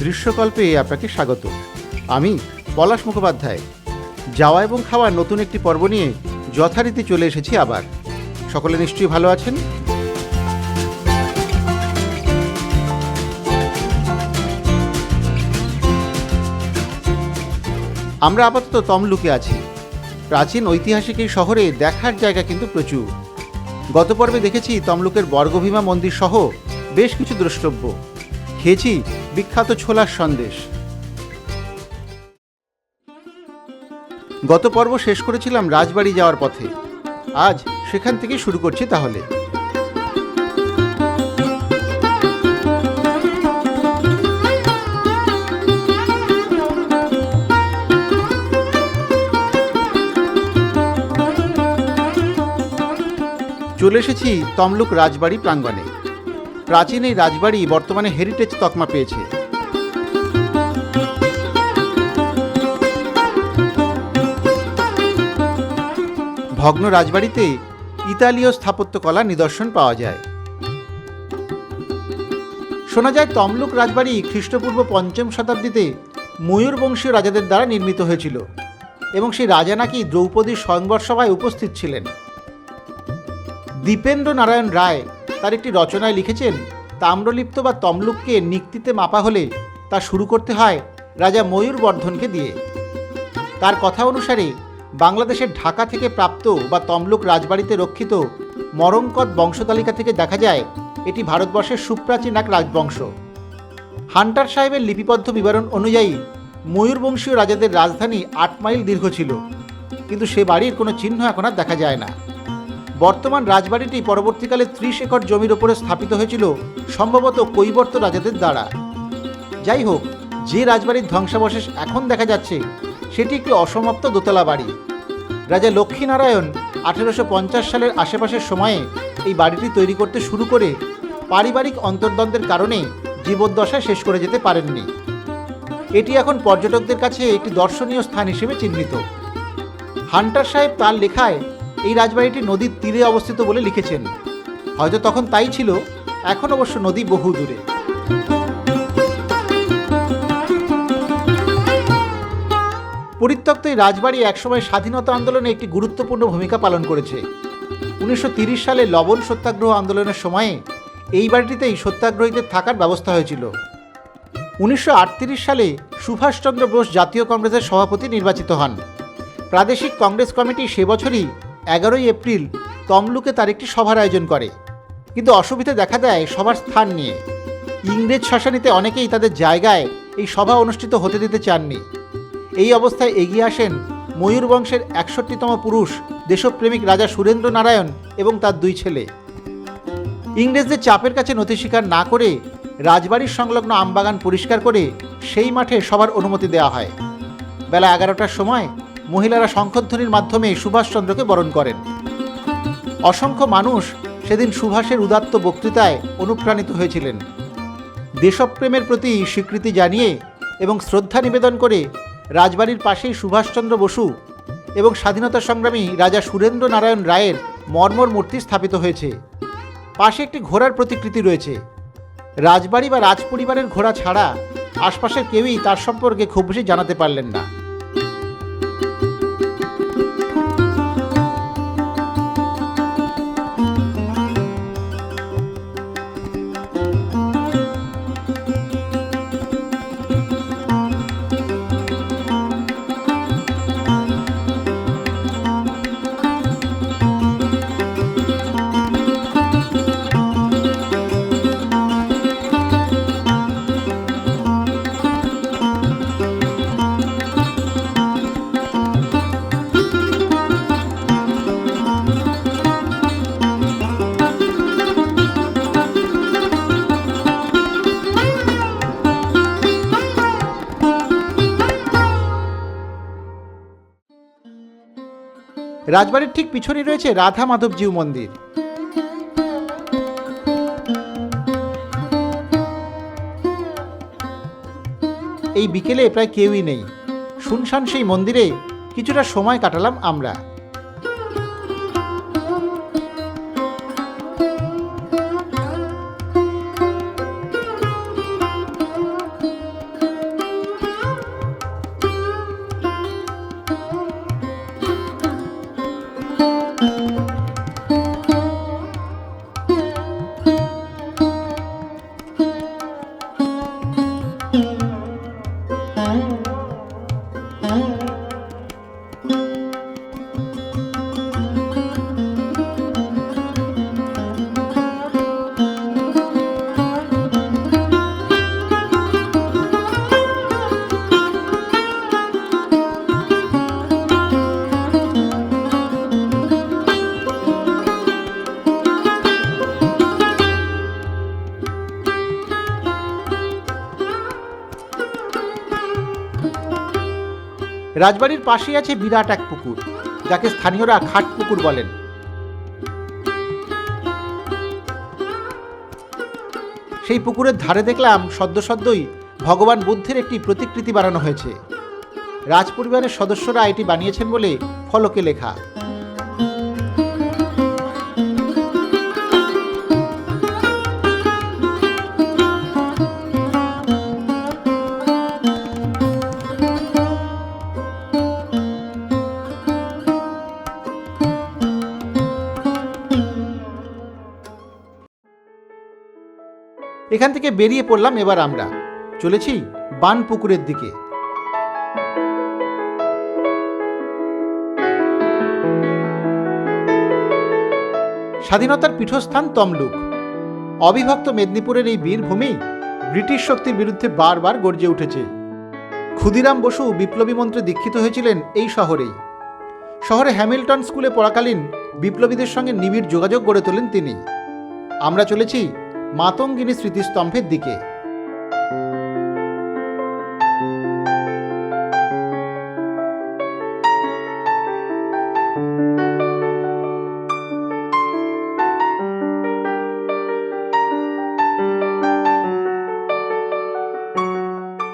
দৃশ্যকল্পে আপনাকে স্বাগত। আমি পলাশ মুখোপাধ্যায়। যাওয়া এবং খাওয়া নতুন একটি পর্ব নিয়ে যথারীতি চলে এসেছি আবার। সকলে নিশ্চয়ই ভালো আছেন? আমরা আপাতত তমলুকে আছি। প্রাচীন ঐতিহাসিক এই শহরে দেখার জায়গা কিন্তু প্রচুর। গত পর্বে দেখেছি তমলুকের বর্গভীমা মন্দির সহ বেশ কিছু দ্রষ্টব্য। খেয়েছি বিখ্যাত ছোলার সন্দেশ। গত পর্ব শেষ করেছিলাম রাজবাড়ি যাওয়ার পথে। আজ সেখান থেকে শুরু করছি তাহলে। চলে এসেছি তমলুক রাজবাড়ি প্রাঙ্গণে। প্রাচীন এই রাজবাড়ি বর্তমানে হেরিটেজ তকমা পেয়েছে। ভগ্ন রাজবাড়িতে ইতালীয় স্থাপত্যকলা নিদর্শন পাওয়া যায়। শোনা যায় তমলুক রাজবাড়ি খ্রিস্টপূর্ব পঞ্চম শতাব্দীতে ময়ূরবংশীয় রাজাদের দ্বারা নির্মিত হয়েছিল এবং সেই রাজা নাকি দ্রৌপদীর স্বয়ংবর সভায় উপস্থিত ছিলেন। দীপেন্দ্র নারায়ণ রায় তার একটি রচনায় লিখেছেন, তাম্রলিপ্ত বা তমলুককে নিক্তিতে মাপা হলে তা শুরু করতে হয় রাজা ময়ূরবর্ধনকে দিয়ে। তার কথা অনুসারে বাংলাদেশের ঢাকা থেকে প্রাপ্ত বা তমলুক রাজবাড়িতে রক্ষিত মরঙ্কত বংশতালিকা থেকে দেখা যায়, এটি ভারতবর্ষের সুপ্রাচীন এক রাজবংশ। হান্টার সাহেবের লিপিবদ্ধ বিবরণ অনুযায়ী ময়ূরবংশীয় রাজাদের রাজধানী আট মাইল দীর্ঘ ছিল, কিন্তু সে বাড়ির কোনো চিহ্ন এখন আর দেখা যায় না। বর্তমান রাজবাড়িটি পরবর্তীকালে ত্রিশ একর জমির ওপরে স্থাপিত হয়েছিল, সম্ভবত কৈবর্ত রাজাদের দ্বারা। যাই হোক, যে রাজবাড়ির ধ্বংসাবশেষ এখন দেখা যাচ্ছে, সেটি একটি অসমাপ্ত দোতলা বাড়ি। রাজা লক্ষ্মীনারায়ণ আঠেরোশো পঞ্চাশ সালের আশেপাশের সময়ে এই বাড়িটি তৈরি করতে শুরু করে পারিবারিক অন্তর্দ্বন্দ্বের কারণে জীবদ্দশা শেষ করে যেতে পারেননি। এটি এখন পর্যটকদের কাছে একটি দর্শনীয় স্থান হিসেবে চিহ্নিত। হান্টার সাহেব তার লেখায় এই রাজবাড়িটি নদীর তীরে অবস্থিত বলে লিখেছেন। হয়তো তখন তাই ছিল, এখন অবশ্য নদী বহু দূরে। পরিত্যক্ত এই রাজবাড়ি একসময় স্বাধীনতা আন্দোলনে একটি গুরুত্বপূর্ণ ভূমিকা পালন করেছে। উনিশশো সালে লবণ সত্যাগ্রহ আন্দোলনের সময়ে এই বাড়িটিতেই সত্যাগ্রহীদের থাকার ব্যবস্থা হয়েছিল। উনিশশো আটত্রিশ সালে সুভাষচন্দ্র বোস জাতীয় কংগ্রেসের সভাপতি নির্বাচিত হন। প্রাদেশিক কংগ্রেস কমিটি সে বছরই এগারোই এপ্রিল তমলুকে তার একটি সভার আয়োজন করে। কিন্তু অসুবিধা দেখা দেয় সবার স্থান নিয়ে। ইংরেজ শাসনীতে অনেকেই তাদের জায়গায় এই সভা অনুষ্ঠিত হতে দিতে চাননি। এই অবস্থায় এগিয়ে আসেন ময়ূর বংশের একষট্টিতম পুরুষ, দেশপ্রেমিক রাজা সুরেন্দ্র নারায়ণ এবং তার দুই ছেলে। ইংরেজদের চাপের কাছে নথি স্বীকার না করে রাজবাড়ির সংলগ্ন আমবাগান পরিষ্কার করে সেই মাঠে সবার অনুমতি দেওয়া হয়। বেলা এগারোটার সময় মহিলারা শঙ্খধ্বনির মাধ্যমে সুভাষচন্দ্রকে বরণ করেন। অসংখ্য মানুষ সেদিন সুভাষের উদাত্ত বক্তৃতায় অনুপ্রাণিত হয়েছিলেন। দেশপ্রেমের প্রতি স্বীকৃতি জানিয়ে এবং শ্রদ্ধা নিবেদন করে রাজবাড়ির পাশেই সুভাষচন্দ্র বসু এবং স্বাধীনতা সংগ্রামী রাজা সুরেন্দ্র নারায়ণ রায়ের মর্মর মূর্তি স্থাপিত হয়েছে। পাশে একটি ঘোড়ার প্রতিকৃতি রয়েছে। রাজবাড়ি বা রাজপরিবারের ঘোড়া ছাড়া আশপাশের কেউই তার সম্পর্কে খুব বেশি জানাতে পারলেন না। রাজবাড়ির ঠিক পিছনে রয়েছে রাধা মাধবজিউ মন্দির। এই বিকেলে প্রায় কেউই নেই। শুনশান সেই মন্দিরে কিছুটা সময় কাটালাম আমরা। রাজবাড়ির পাশেই আছে বিরাট এক পুকুর, যাকে স্থানীয়রা খাট পুকুর বলেন। সেই পুকুরের ধারে দেখলাম সদ্য সদ্যই ভগবান বুদ্ধের একটি প্রতিকৃতি বানানো হয়েছে। রাজপরিবারের সদস্যরা এটি বানিয়েছেন বলে ফলকে লেখা। এখান থেকে বেরিয়ে পড়লাম এবার আমরা। চলেছি বান পুকুরের দিকে। স্বাধীনতার পীঠস্থান তমলুক। অবিভক্ত মেদিনীপুরের এই বীরভূমি ব্রিটিশ শক্তির বিরুদ্ধে বারবার গর্জে উঠেছে। ক্ষুদিরাম বসু বিপ্লবী মন্ত্রে দীক্ষিত হয়েছিলেন এই শহরেই। শহরে হ্যামিল্টন স্কুলে পড়াকালীন বিপ্লবীদের সঙ্গে নিবিড় যোগাযোগ গড়ে তোলেন তিনি। আমরা চলেছি মাতঙ্গিনী স্মৃতিস্তম্ভের দিকে।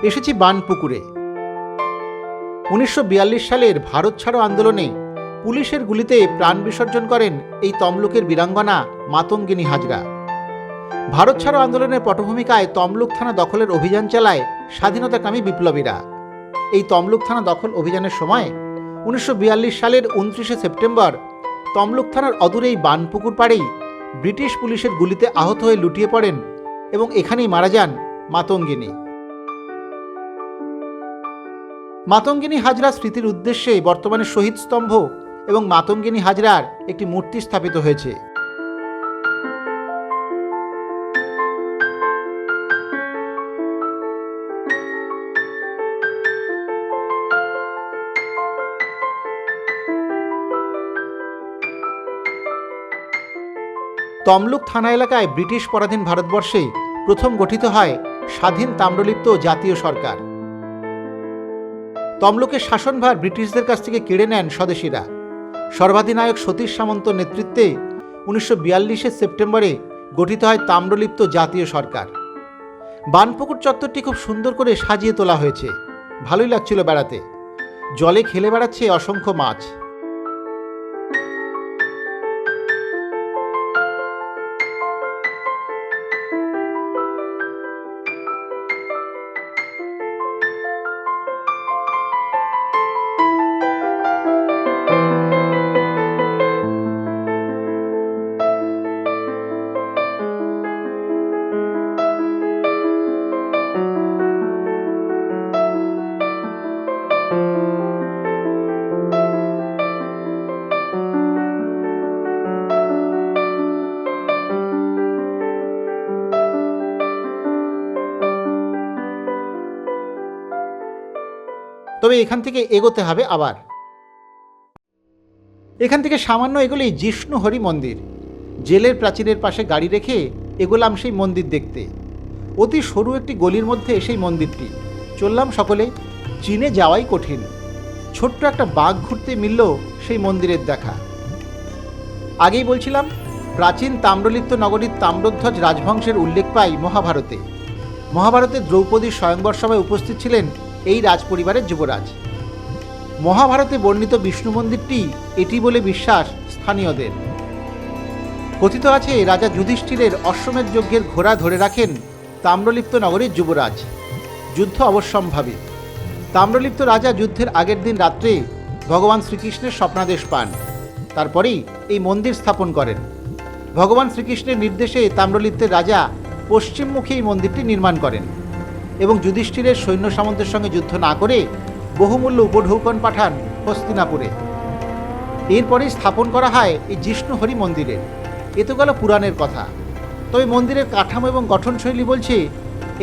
এসেছি বানপুকুরে। উনিশশো বিয়াল্লিশ সালের ভারত ছাড়ো আন্দোলনে পুলিশের গুলিতে প্রাণ বিসর্জন করেন এই তমলুকের বীরাঙ্গনা মাতঙ্গিনী হাজরা। ভারত ছাড়ো আন্দোলনের পটভূমিকায় তমলুক থানা দখলের অভিযান চালায় স্বাধীনতাকামী বিপ্লবীরা। এই তমলুক থানা দখল অভিযানের সময় উনিশশো বিয়াল্লিশ সালের উনত্রিশে সেপ্টেম্বর তমলুক থানার অদূরেই বানপুকুর পাড়েই ব্রিটিশ পুলিশের গুলিতে আহত হয়ে লুটিয়ে পড়েন এবং এখানেই মারা যান মাতঙ্গিনী। মাতঙ্গিনী হাজরা স্মৃতির উদ্দেশ্যে বর্তমানে শহীদ স্তম্ভ এবং মাতঙ্গিনী হাজরার একটি মূর্তি স্থাপিত হয়েছে। তমলুক থানা এলাকায় ব্রিটিশ পরাধীন ভারতবর্ষে প্রথম গঠিত হয় স্বাধীন তাম্রলিপ্ত জাতীয় সরকার। তমলুকের শাসনভার ব্রিটিশদের কাছ থেকে কেড়ে নেন স্বদেশীরা। সর্বাধিনায়ক সতীশ সামন্ত নেতৃত্বে উনিশশো বিয়াল্লিশের সেপ্টেম্বরে গঠিত হয় তাম্রলিপ্ত জাতীয় সরকার। বানপুকুর চত্বরটি খুব সুন্দর করে সাজিয়ে তোলা হয়েছে। ভালোই লাগছিল বেড়াতে। জলে খেলে বেড়াচ্ছে অসংখ্য মাছ। তবে এখান থেকে এগোতে হবে আবার। এখান থেকে সামান্য এগোলেই জিষ্ণু হরি মন্দির। জেলের প্রাচীরের পাশে গাড়ি রেখে এগোলাম সেই মন্দির দেখতে। অতি সরু একটি গলির মধ্যে সেই মন্দিরটি। চললাম সকলে, চীনে যাওয়াই কঠিন। ছোট্ট একটা বাঘ ঘুরতে মিলল সেই মন্দিরের দেখা। আগেই বলছিলাম, প্রাচীন তাম্রলিপ্ত নগরীর তাম্রধ্বজ রাজবংশের উল্লেখ পাই মহাভারতে। মহাভারতে দ্রৌপদীর স্বয়ংবর সভায় উপস্থিত ছিলেন এই রাজপরিবারের যুবরাজ। মহাভারতে বর্ণিত বিষ্ণু মন্দিরটি এটি বলে বিশ্বাস স্থানীয়দের। কথিত আছে, রাজা যুধিষ্ঠিরের অশ্বমেধ যজ্ঞের ঘোড়া ধরে রাখেন তাম্রলিপ্ত নগরীর যুবরাজ। যুদ্ধ অবশ্যম্ভাবী। তাম্রলিপ্ত রাজা যুদ্ধের আগের দিন রাত্রে ভগবান শ্রীকৃষ্ণের স্বপ্নাদেশ পান। তারপরেই এই মন্দির স্থাপন করেন। ভগবান শ্রীকৃষ্ণের নির্দেশে তাম্রলিপ্তের রাজা পশ্চিমমুখী এই মন্দিরটি নির্মাণ করেন। এবং যুধিষ্ঠিরের সৈন্য সামন্তের সঙ্গে যুদ্ধ না করে বহুমূল্য উপঢৌকন পাঠান হস্তিনাপুরে। এরপরে স্থাপন করা হয় এই জিষ্ণু হরি মন্দিরের এ তো গেল পুরাণের কথা। তবে মন্দিরের কাঠামো এবং গঠনশৈলী বলছে,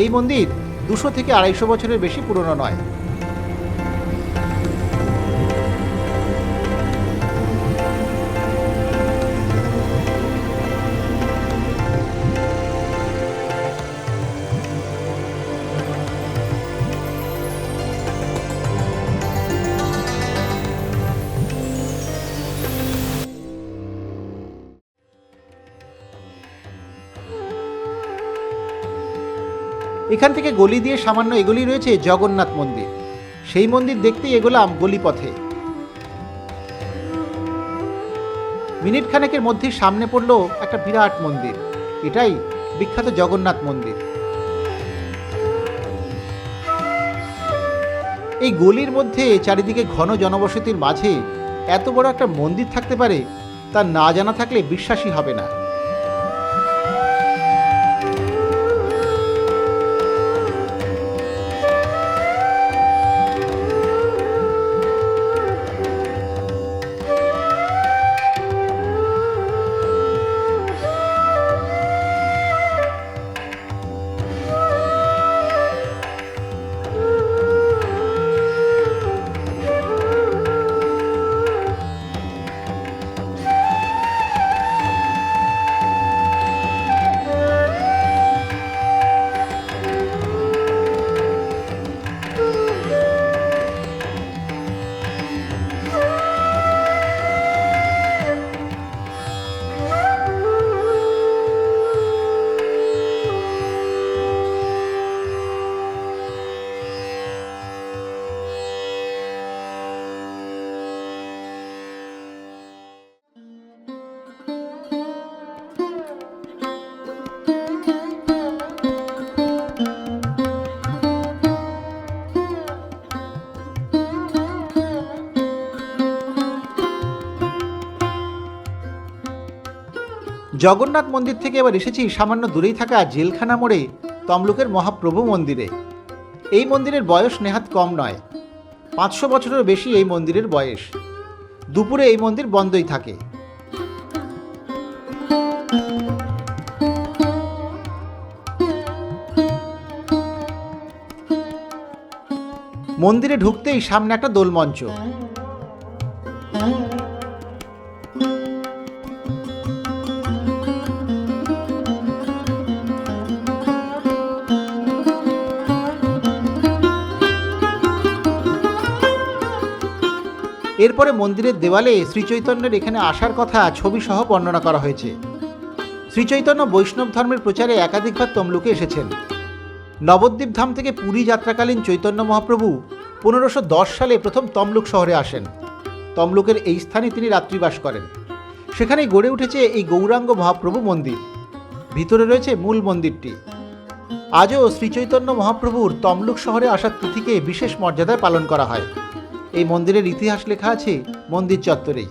এই মন্দির দুশো থেকে আড়াইশো বছরের বেশি পুরনো নয়। এখান থেকে গলি দিয়ে সামান্য এগুলি রয়েছে জগন্নাথ মন্দির। সেই মন্দির দেখতেই এগোলাম গলিপথে। মিনিট খানেকের মধ্যে সামনে পড়ল একটা বিরাট মন্দির। এটাই বিখ্যাত জগন্নাথ মন্দির। এই গলির মধ্যে চারিদিকে ঘন জনবসতির মাঝে এত বড় একটা মন্দির থাকতে পারে, তা না জানা থাকলে বিশ্বাসই হবে না। জগন্নাথ মন্দির থেকে এবার এসেছি সামান্য দূরেই থাকা জেলখানা মোড়ে, তমলুকের মহাপ্রভু মন্দিরে। এই মন্দিরের বয়স নেহাত কম নয়। পাঁচশো বছরের বেশি এই মন্দিরের বয়স। দুপুরে এই মন্দির বন্ধই থাকে। মন্দিরে ঢুকতেই সামনে একটা দোলমঞ্চ। এরপরে মন্দিরের দেওয়ালে শ্রীচৈতন্যের এখানে আসার কথা ছবি সহ বর্ণনা করা হয়েছে। শ্রীচৈতন্য বৈষ্ণব ধর্মের প্রচারে একাধিকবার তমলুকে এসেছেন। নবদ্বীপ ধাম থেকে পুরী যাত্রাকালীন চৈতন্য মহাপ্রভু পনেরোশো সালে প্রথম তমলুক শহরে আসেন। তমলুকের এই স্থানে তিনি রাত্রিবাস করেন। সেখানে গড়ে উঠেছে এই গৌরাঙ্গ মহাপ্রভু মন্দির। ভিতরে রয়েছে মূল মন্দিরটি। আজও শ্রীচৈতন্য মহাপ্রভুর তমলুক শহরে আসার তিথিকে বিশেষ মর্যাদায় পালন করা হয়। এই মন্দিরের ইতিহাস লেখা আছে মন্দির চত্বরেই।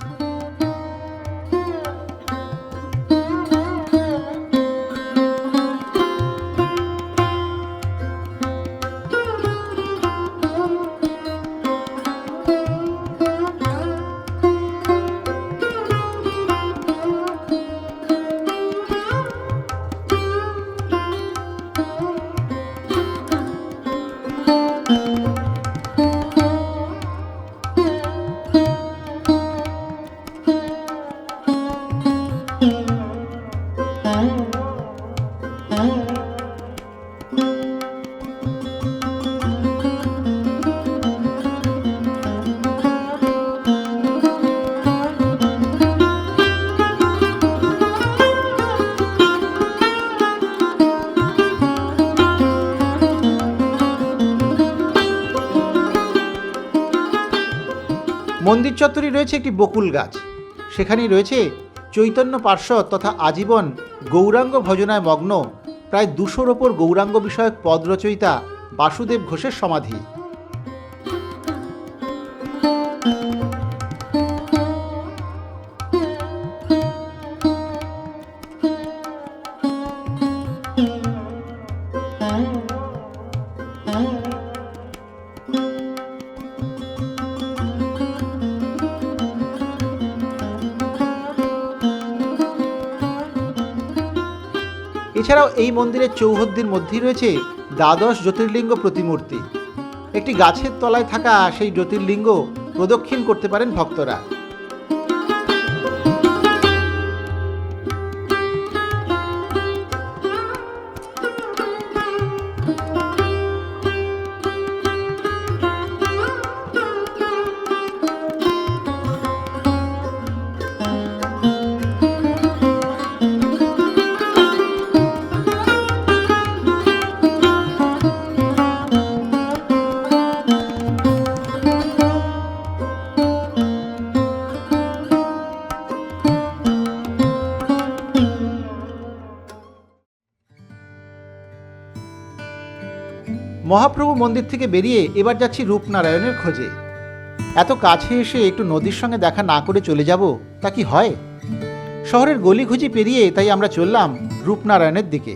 মন্দির চত্বরে রয়েছে একটি বকুল গাছ। সেখানেই রয়েছে চৈতন্য পার্শ্বদ তথা আজীবন গৌরাঙ্গ ভজনায় মগ্ন, প্রায় দুশোর ওপর গৌরাঙ্গ বিষয়ক পদ রচয়িতা বাসুদেব ঘোষের সমাধি। এই মন্দিরের চৌহদ্দির মধ্যেই রয়েছে দ্বাদশ জ্যোতির্লিঙ্গ প্রতিমূর্তি। একটি গাছের তলায় থাকা সেই জ্যোতির্লিঙ্গ প্রদক্ষিণ করতে পারেন ভক্তরা। মহাপ্রভু মন্দির থেকে বেরিয়ে এবার যাচ্ছি রূপনারায়ণের খোঁজে। এত কাছে এসে একটু নদীর সঙ্গে দেখা না করে চলে যাব, তা কি হয়? শহরের গলি খুঁজি পেরিয়ে তাই আমরা চললাম রূপনারায়ণের দিকে।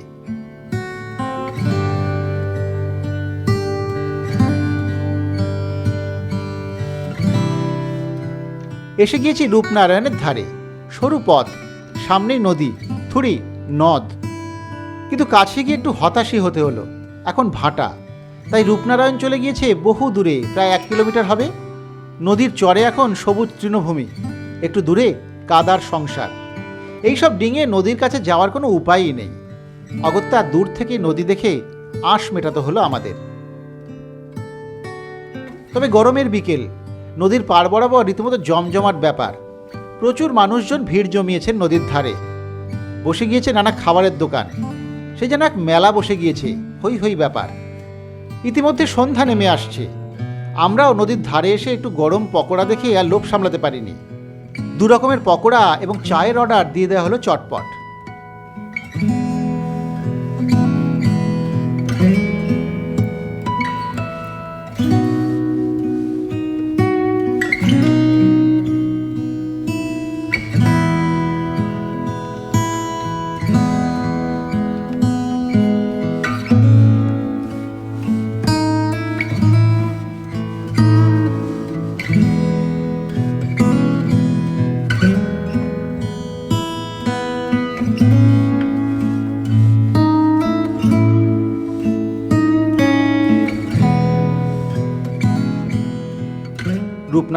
এসে গিয়েছি রূপনারায়ণের ধারে। সরু পথ, সামনেই নদী, থুড়ি, নদ। কিন্তু কাছে গিয়ে একটু হতাশই হতে হলো। এখন ভাটা। তাই রূপনারায়ণ চলে গিয়েছে বহু দূরে, প্রায় এক কিলোমিটার হবে। নদীর চরে এখন সবুজ তৃণভূমি, একটু দূরে কাদার সংসার। এইসব ডিঙে নদীর কাছে যাওয়ার কোনো উপায়ই নেই। অগত্যা দূর থেকে নদী দেখে আঁশ মেটাতে হলো আমাদের। তবে গরমের বিকেল, নদীর পার বরাবর রীতিমতো জমজমাট ব্যাপার। প্রচুর মানুষজন ভিড় জমিয়েছেন নদীর ধারে। বসে গিয়েছে নানা খাবারের দোকান। সে যেন এক মেলা বসে গিয়েছে, হই হই ব্যাপার। ইতিমধ্যে সন্ধ্যা নেমে আসছে। আমরাও নদীর ধারে এসে একটু গরম পকোড়া দেখে আর লোভ সামলাতে পারিনি। দু রকমের পকোড়া এবং চায়ের অর্ডার দিয়ে দেওয়া হলো চটপট।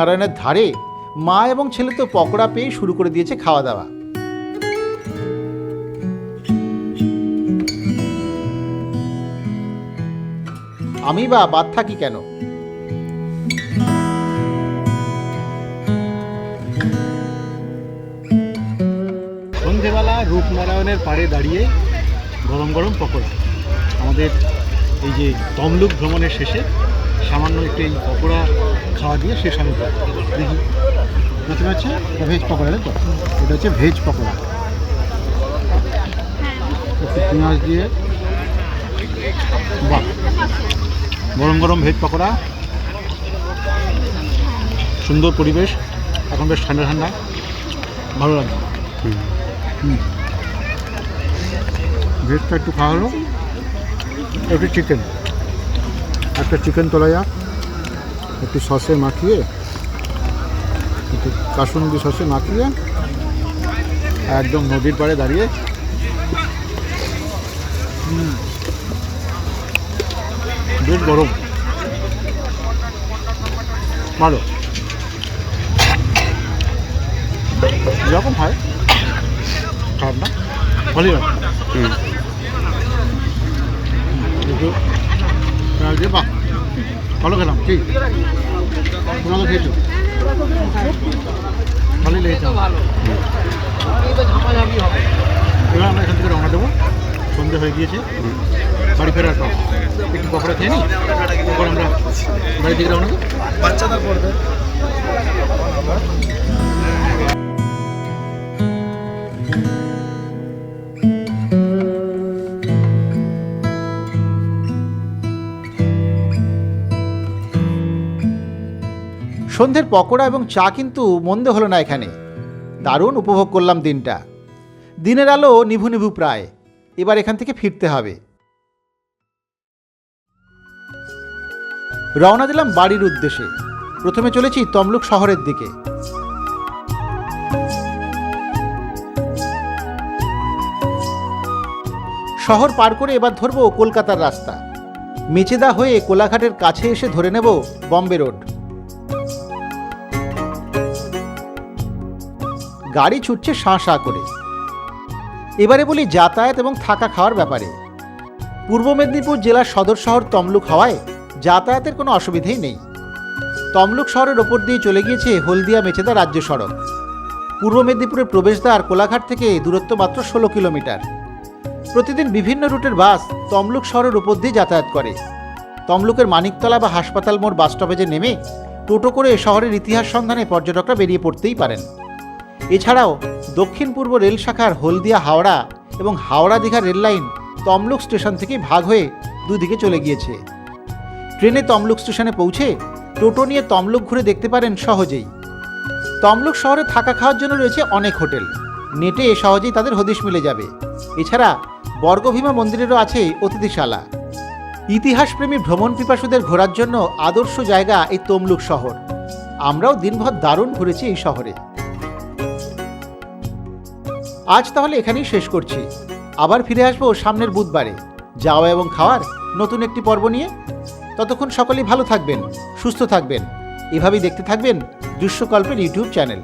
রূপনারায়ণের ধারে মা এবং ছেলে তো পকোড়া পেয়ে শুরু করে দিয়েছে খাওয়া দাওয়া। আমি বা বাদ থাকি কেন? সন্ধেবেলা রূপনারায়ণের পাড়ে দাঁড়িয়ে গরম গরম পকোড়া। আমাদের এই যে তমলুক ভ্রমণের শেষে সামান্য একটু পকোড়া খাওয়া দিয়ে শেষ তো। দেখি। প্রথমে হচ্ছে ভেজ পকোড়া তাই তো? এটা হচ্ছে ভেজ পকোড়া। পেঁয়াজ দিয়ে। বাহ! গরম গরম ভেজ পকোড়া। সুন্দর পরিবেশ। এখন বেশ ঠান্ডা ঠান্ডা। ভালো হুম। ভেজটা একটু খাওয়া হলো। একটু চিকেন একটা চিকেন তোলা যাক। একটু সসে মাখিয়ে একটু কাসুন্দি সসে মাখিয়ে একদম নদীর পাড়ে দাঁড়িয়ে। বেশ গরম। ভালো। যেরকম হয়। খারাপ না। ভালোই লাগে বাহ ভালো খেলাম, কি? তোমরা খেয়েছো? ভালোই লেগেছে এবার আমরা এখান থেকে রওনা দেবো। সন্ধে হয়ে গিয়েছে। বাড়ি ফেরার পর। একটু পকোড়া খেয়ে নিই আমরা বাড়ি থেকে রওনা দেবো। সন্ধ্যের পকোড়া এবং চা কিন্তু মন্দ হলো না এখানে। দারুণ উপভোগ করলাম দিনটা। দিনের আলো নিভু নিভু প্রায়। এবার এখান থেকে ফিরতে হবে। রওনা দিলাম বাড়ির উদ্দেশ্যে। প্রথমে চলেছি তমলুক শহরের দিকে। শহর পার করে এবার ধরবো কলকাতার রাস্তা। মেচেদা হয়ে কোলাঘাটের কাছে এসে ধরে নেব বম্বে রোড। গাড়ি ছুটছে শাঁ শাঁ করে। এবারে বলি যাতায়াত এবং থাকা খাওয়ার ব্যাপারে। পূর্ব মেদিনীপুর জেলার সদর শহর তমলুক হওয়ায় যাতায়াতের কোনো অসুবিধেই নেই। তমলুক শহরের ওপর দিয়ে চলে গিয়েছে হলদিয়া মেচেদা রাজ্য সড়ক। পূর্ব মেদিনীপুরের প্রবেশদ্বার কোলাঘাট থেকে দূরত্ব মাত্র ষোলো কিলোমিটার। প্রতিদিন বিভিন্ন রুটের বাস তমলুক শহরের উপর দিয়ে যাতায়াত করে। তমলুকের মানিকতলা বা হাসপাতাল মোড় বাস স্টপেজে নেমে টোটো করে শহরের ইতিহাস সন্ধানে পর্যটকরা বেরিয়ে পড়তেই পারেন। এছাড়াও দক্ষিণ পূর্ব রেল শাখার হলদিয়া হাওড়া এবং Howrah Digha rail line Tamluk station থেকে ভাগ হয়ে দুদিকে চলে গিয়েছে। ট্রেনে তমলুক স্টেশনে পৌঁছে টোটো নিয়ে তমলুক ঘুরে দেখতে পারেন সহজেই। তমলুক শহরে থাকা খাওয়ার জন্য রয়েছে অনেক হোটেল। নেটে সহজেই তাদের হদিশ মিলে যাবে। এছাড়া বর্গভীমা মন্দিরেরও আছে অতিথিশালা। ইতিহাসপ্রেমী ভ্রমণ পিপাসুদের ঘোরার জন্য আদর্শ জায়গা এই তমলুক শহর। আমরাও দিনভর দারুণ ঘুরেছি এই শহরে। আজ তাহলে এখানেই শেষ করছি। আবার ফিরে আসব সামনের বুধবারে। যাওয়া এবং খাওয়ার নতুন একটি পর্ব নিয়ে। ততক্ষণ সকলেই ভালো থাকবেন, সুস্থ থাকবেন। এভাবেই দেখতে থাকবেন দৃশ্যকল্পের ইউটিউব চ্যানেল।